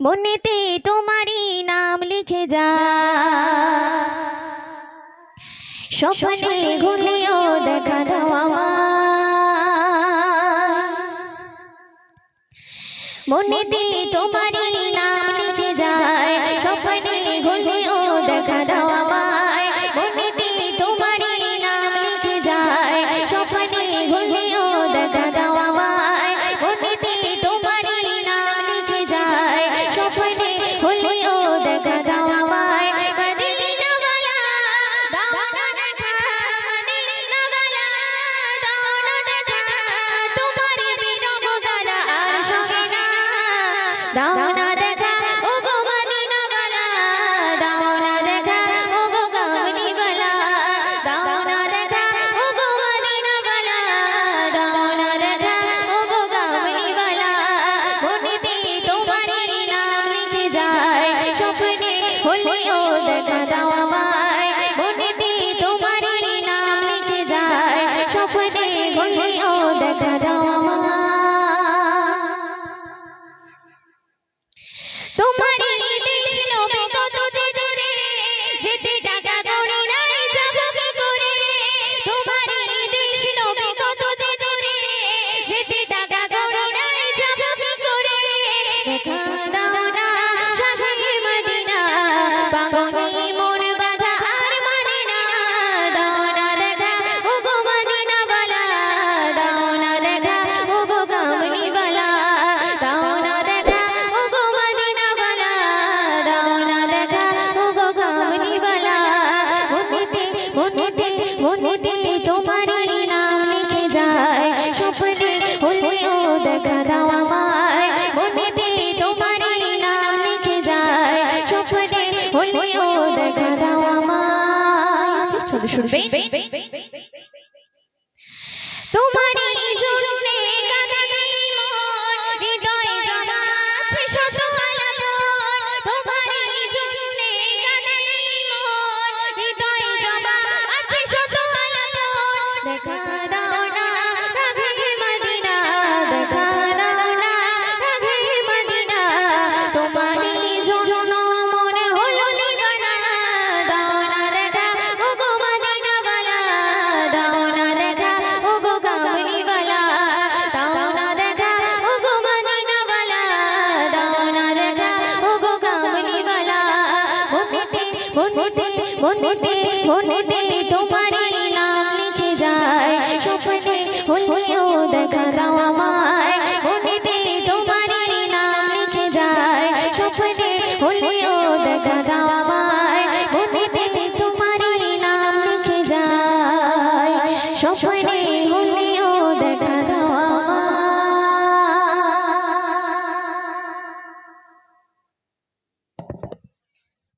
বনেতে তোমারই নাম লিখে যা। স্বপ্নে ঘুমিয়েও দেখা দাও আমার মনেতে তোমারই নাম লিখে যায়। স্বপ্নে ঘুমিয়েও দেখা দাও মনেতে তোমারই নাম লিখে যায়। স্বপ্নে ঘুমিয়েও দেখা দাও মনেতে তোমার মনেতে তোমার নাম লিখে যায়। স্বপ্নে হলেও দেখা দাও আমায়। মনেতে তোমার নাম লিখে যায়। স্বপ্নে হলেও দেখা দাও আমায়। শুনবে তোমারই ফোনেতে ফোনেতে তোমারই নাম লিখে যায়। স্বপ্নে হলেও দেখা দাও আমায়। ফোনেতে তোমারই নাম লিখে যায়। স্বপ্নে হলেও দেখা দাও আমায়। ফোনেতে তোমারই নাম লিখে যায়। স্বপ্নে